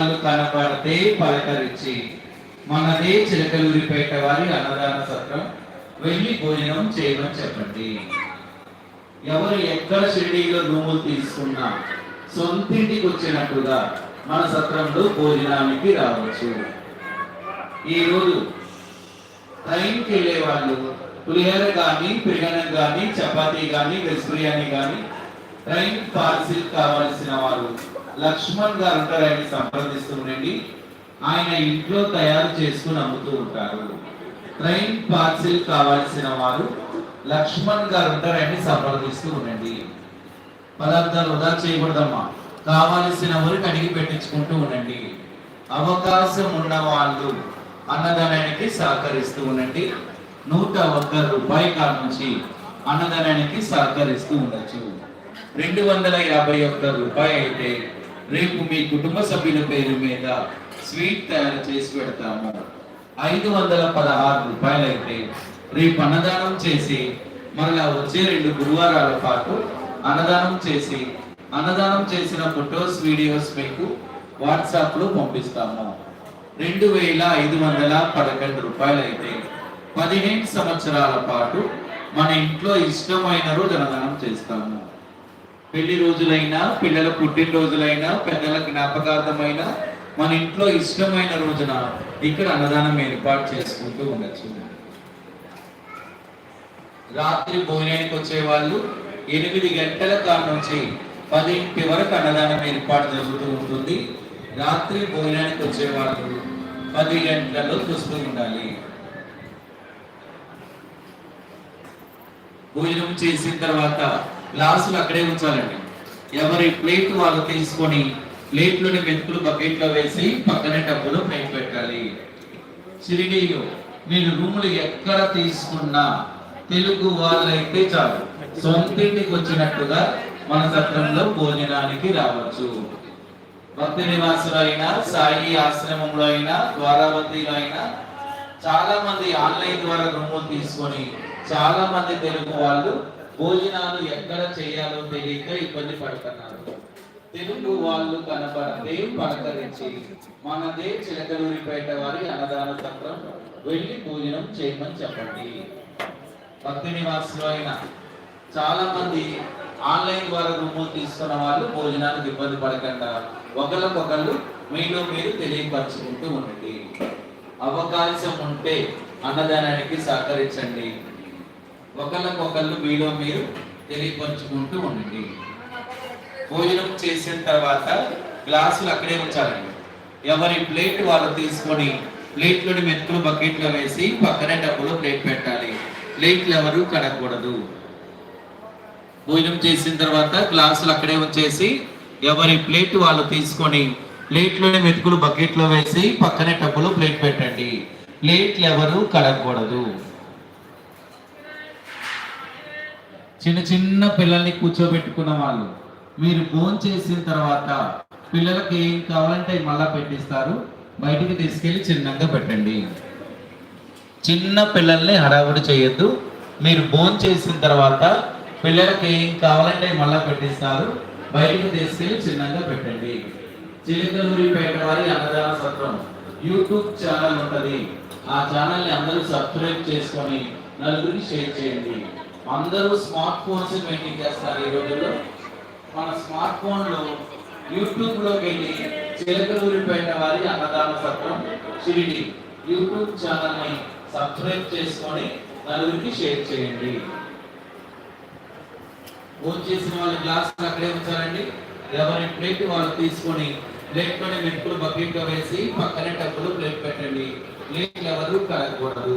కనపడితే పలకరించి. మనదే చిలకలూరిపేట వారి అన్నదాన సత్రం. వెళ్ళి భోజనం చేయమని చెప్పండి. ఎవరు ఎక్కడ షిరిడీలో రూములు తీసుకున్నా సొంతింటికి వచ్చినట్టుగా మన సత్రంలో భోజనానికి రావచ్చు. ఈ రోజు ట్రైన్కి వెళ్ళే వాళ్ళు పులిహోర కానీ పిరగనం కానీ చపాతీ కానీ వెజ్ బిర్యానీ కానీ ట్రైన్ పార్సిల్ కావాల్సిన వాళ్ళు లక్ష్మణ్ గారు ఉంటారు ఆయన సంప్రదిస్తుండండి ఆయన ఇంట్లో తయారు చేసుకుని అమ్ముతూ ఉంటారు. ట్రైన్ పార్సిల్ కావాల్సిన వారు లక్ష్మణ్ గారు ఉంటారు ఆయన సంప్రదిస్తూ ఉండండి. పదార్థాలు వృధా చేయకూడదమ్మా. కావలసిన వరకు అడిగి పెట్టించుకుంటూ ఉండండి. అవకాశం ఉన్న వాళ్ళు అన్నదానానికి సహకరిస్తూ ఉండండి. నూట ఒక్క రూపాయి కాడ నుంచి అన్నదానానికి సహకరిస్తూ ఉండొచ్చు. రెండు వందల యాభై ఒక్క రూపాయి అయితే రేపు మీ కుటుంబ సభ్యుల పేరు మీద స్వీట్ తయారు చేసి పెడతాము. ఐదు వందల పదహారు రూపాయలైతే రేపు అన్నదానం చేసి మరలా వచ్చే రెండు గురువారాల పాటు అన్నదానం చేసి అన్నదానం చేసిన ఫొటోస్ వీడియోస్ మీకు వాట్సాప్లో పంపిస్తాము. రెండు వేల ఐదు వందల పదకొండు రూపాయలు అయితే పదిహేను సంవత్సరాల పాటు మన ఇంట్లో ఇష్టమైన రోజు అన్నదానం చేస్తాము. పెళ్ళి రోజులైనా పిల్లల పుట్టినరోజులైనా పెద్దల జ్ఞాపకార్థమైన మన ఇంట్లో ఇష్టమైన రోజున ఇక్కడ అన్నదానం ఏర్పాటు చేసుకుంటూ ఉండొచ్చు. రాత్రి భోజనానికి వచ్చే వాళ్ళు ఎనిమిది గంటల కాడ నుంచి పదింటి వరకు అన్నదానం ఏర్పాటు జరుగుతూ ఉంటుంది. రాత్రి భోజనానికి వచ్చే వాళ్ళు పది గంటలలో చూస్తూ ఉండాలి. భోజనం చేసిన తర్వాత గ్లాసులు అక్కడే ఉంచాలండి. ఎవరి ప్లేట్ వాళ్ళు తీసుకొని ప్లేట్లోని మెతుకులు బకెట్లో వేసి పక్కనే డబ్బులు ప్లేట్ పెట్టాలి. షిరిడీలో మీరు రూములు ఎక్కడ తీసుకున్నా తెలుగు వాళ్ళైతే చాలు. సొంతింటికి వచ్చినట్టుగా మన సత్రంలో భోజనానికి రావచ్చు. భక్తి నివాసులు అయినా సాయి ఆశ్రమంలో అయినా ద్వారావతిలో అయినా చాలా మంది ఆన్లైన్ ద్వారా రూములు తీసుకొని చాలా మంది తెలుగు వాళ్ళు భోజనాలు ఎక్కడ చేయాలో తెలియక ఇబ్బంది పడుతున్నారు. తెలుగు వాళ్ళు కనబడితే పలకరించి మనదే చిలకలూరిపేట వారి అన్నదాన సత్రం వెళ్ళి భోజనం చేయమని చెప్పండి. భక్తి నివాసులు అయిన చాలా మంది ఆన్లైన్ ద్వారా రూములు తీసుకున్న వాళ్ళు భోజనానికి ఇబ్బంది పడకుండా ఒకళ్ళకొకళ్ళు మీలో మీరు తెలియపరచుకుంటూ ఉండండి. అవకాశం ఉంటే అన్నదానానికి సహకరించండి. ఒకళ్ళకొకళ్ళు మీలో మీరు తెలియపరుచుకుంటూ ఉండండి. భోజనం చేసిన తర్వాత గ్లాసులు అక్కడే ఉంచాలండి. ఎవరి ప్లేట్ వాళ్ళు తీసుకొని ప్లేట్లోని మెతుకులు బకెట్లో వేసి పక్కనే డబ్బులు ప్లేట్ పెట్టాలి. ప్లేట్లు ఎవరు కడగకూడదు. భోజనం చేసిన తర్వాత గ్లాసులు అక్కడే ఉంచేసి ఎవరి ప్లేట్ వాళ్ళు తీసుకొని ప్లేట్లోని మెతుకులు బకెట్లో వేసి పక్కనే డబ్బులు ప్లేట్ పెట్టండి. ప్లేట్లు ఎవరు కడగకూడదు. చిన్న చిన్న పిల్లల్ని కూర్చోబెట్టుకున్న వాళ్ళు. మీరు ఫోన్ చేసిన తర్వాత పిల్లలకి ఏం కావాలంటే అవి మళ్ళా పెట్టిస్తారు. బయటికి తీసుకెళ్ళి చిన్నగా పెట్టండి. చిన్న పిల్లల్ని హడావుడి చేయొద్దు. మీరు ఫోన్ చేసిన తర్వాత పిల్లలకి ఏం కావాలంటే మళ్ళీ మళ్ళా పెట్టిస్తారు. బయటికి తీసుకెళ్ళి చిన్నగా పెట్టండి. చిలికలూరిపేట వారి అన్నదాన సత్రం యూట్యూబ్ ఛానల్ ఉంటుంది. ఆ ఛానల్ని అందరూ సబ్స్క్రైబ్ చేసుకొని నలుగురికి షేర్ చేయండి. అందరూ స్మార్ట్ ఫోన్స్ మెయింటైన్ చేస్తారు ఈ రోజుల్లో. మన స్మార్ట్ ఫోన్లో యూట్యూబ్లోకి వెళ్ళి చిలకలూరిపేట వారి అన్నదాన సత్రం షిరిడి యూట్యూబ్ ఛానల్ని సబ్స్క్రైబ్ చేసుకొని నలుగురికి షేర్ చేయండి. ఫోన్ చేసిన వాళ్ళ గ్లాస్ అక్కడే ఉంచారండి ఎవరి ప్లేట్ వాళ్ళు తీసుకొని ప్లేట్లోనే మెట్టుకులు బకెట్లో వేసి పక్కనే డబ్బులు ప్లేట్ పెట్టండి. ప్లేట్లు ఎవరు కలగకూడదు.